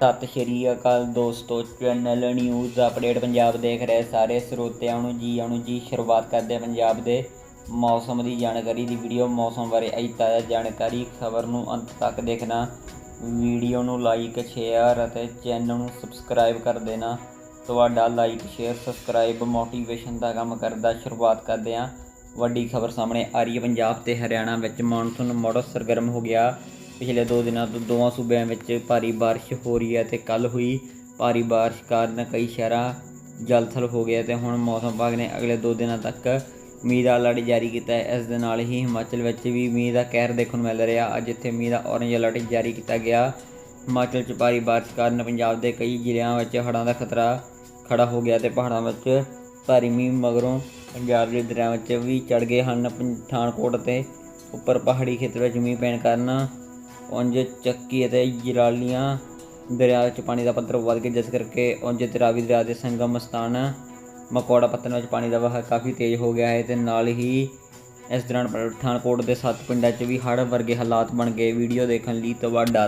ਸਤਿ ਸ਼੍ਰੀ ਅਕਾਲ ਦੋਸਤੋ channel news update Punjab ਦੇਖ ਰਹੇ ਸਾਰੇ ਸਰੋਤਿਆਂ ਨੂੰ ਜੀ ਆਇਆਂ ਜੀ, ਸ਼ੁਰੂਆਤ ਕਰਦੇ ਹਾਂ ਪੰਜਾਬ ਦੇ ਮੌਸਮ ਦੀ ਜਾਣਕਾਰੀ ਦੀ ਵੀਡੀਓ ਮੌਸਮ ਬਾਰੇ ਅਈ ਤਾਜ਼ਾ ਜਾਣਕਾਰੀ, ਖਬਰ ਨੂੰ ਅੰਤ ਤੱਕ ਦੇਖਣਾ। ਵੀਡੀਓ ਨੂੰ ਲਾਈਕ ਸ਼ੇਅਰ ਅਤੇ ਚੈਨਲ ਨੂੰ ਸਬਸਕ੍ਰਾਈਬ ਕਰ ਦੇਣਾ। ਤੁਹਾਡਾ ਲਾਈਕ ਸ਼ੇਅਰ ਸਬਸਕ੍ਰਾਈਬ ਮੋਟੀਵੇਸ਼ਨ ਦਾ ਕੰਮ ਕਰਦਾ ਸ਼ੁਰੂਆਤ ਕਰਦੇ ਹਾਂ। ਵੱਡੀ ਖਬਰ ਸਾਹਮਣੇ ਆ ਰਹੀ ਹੈ ਪੰਜਾਬ ਤੇ ਹਰਿਆਣਾ ਵਿੱਚ ਮੌਨਸੂਨ ਮੋੜ ਸਰਗਰਮ ਹੋ ਗਿਆ। ਪਿਛਲੇ 2 ਦਿਨਾਂ ਤੋਂ ਦੋਵਾਂ ਸੂਬਿਆਂ ਵਿੱਚ ਭਾਰੀ ਬਾਰਿਸ਼ ਹੋ ਰਹੀ ਹੈ ਤੇ ਕੱਲ ਹੋਈ ਭਾਰੀ ਬਾਰਿਸ਼ ਕਾਰਨ ਕਈ ਸ਼ਹਿਰਾਂ ਜਲਥਲ ਹੋ ਗਿਆ ਤੇ ਹੁਣ ਮੌਸਮ ਵਿਭਾਗ ਨੇ ਅਗਲੇ 2 ਦਿਨਾਂ ਤੱਕ ਮੀਂਹ ਦਾ ਅਲਰਟ ਜਾਰੀ ਕੀਤਾ ਹੈ। ਇਸ ਦੇ ਨਾਲ ਹੀ ਹਿਮਾਚਲ ਵਿੱਚ ਵੀ ਮੀਂਹ ਦਾ ਕਹਿਰ ਦੇਖਣ ਨੂੰ ਮਿਲ ਰਿਹਾ। ਅੱਜ ਇੱਥੇ ਮੀਂਹ ਦਾ ਔਰੇਂਜ ਅਲਰਟ ਜਾਰੀ ਕੀਤਾ ਗਿਆ। ਹਿਮਾਚਲ 'ਚ ਭਾਰੀ ਬਾਰਿਸ਼ ਕਾਰਨ ਪੰਜਾਬ ਦੇ ਕਈ ਜ਼ਿਲ੍ਹਿਆਂ ਵਿੱਚ ਹੜ੍ਹਾਂ ਦਾ ਖਤਰਾ ਖੜਾ ਹੋ ਗਿਆ ਤੇ ਪਹਾੜਾਂ ਵਿੱਚ ਭਾਰੀ ਮੀਂਹ ਮਗਰੋਂ ਪੰਜਾਬ ਦੇ ਦਰਿਆ ਵਿੱਚ ਵੀ ਚੜ ਗਏ ਹਨ। ਪਠਾਨਕੋਟ ਤੇ ਉੱਪਰ ਪਹਾੜੀ ਖੇਤਰ ਵਿੱਚ ਮੀਂਹ ਪੈਣ ਕਾਰਨ ਉਂਝ ਚੱਕੀ ਅਤੇ ਜਰਾਲੀਆਂ ਦਰਿਆ ਵਿੱਚ ਪਾਣੀ ਦਾ ਪੱਧਰ ਵੱਧ ਗਿਆ, ਜਿਸ ਕਰਕੇ ਉਂਝ ਤੇ ਰਾਵੀ ਦਰਿਆ ਦੇ ਸੰਗਮ ਸਥਾਨ ਮਕੌੜਾ ਪੱਤਨ ਵਿੱਚ ਪਾਣੀ ਦਾ ਵਹਾਅ ਕਾਫੀ ਤੇਜ਼ ਹੋ ਗਿਆ ਹੈ ਤੇ ਨਾਲ ਹੀ ਇਸ ਦੌਰਾਨ ਪਠਾਨਕੋਟ ਦੇ ਸੱਤ ਪਿੰਡਾਂ 'ਚ ਵੀ ਹੜ੍ਹ ਵਰਗੇ ਹਾਲਾਤ ਬਣ ਗਏ। ਵੀਡੀਓ ਦੇਖਣ ਲਈ ਤੁਹਾਡਾ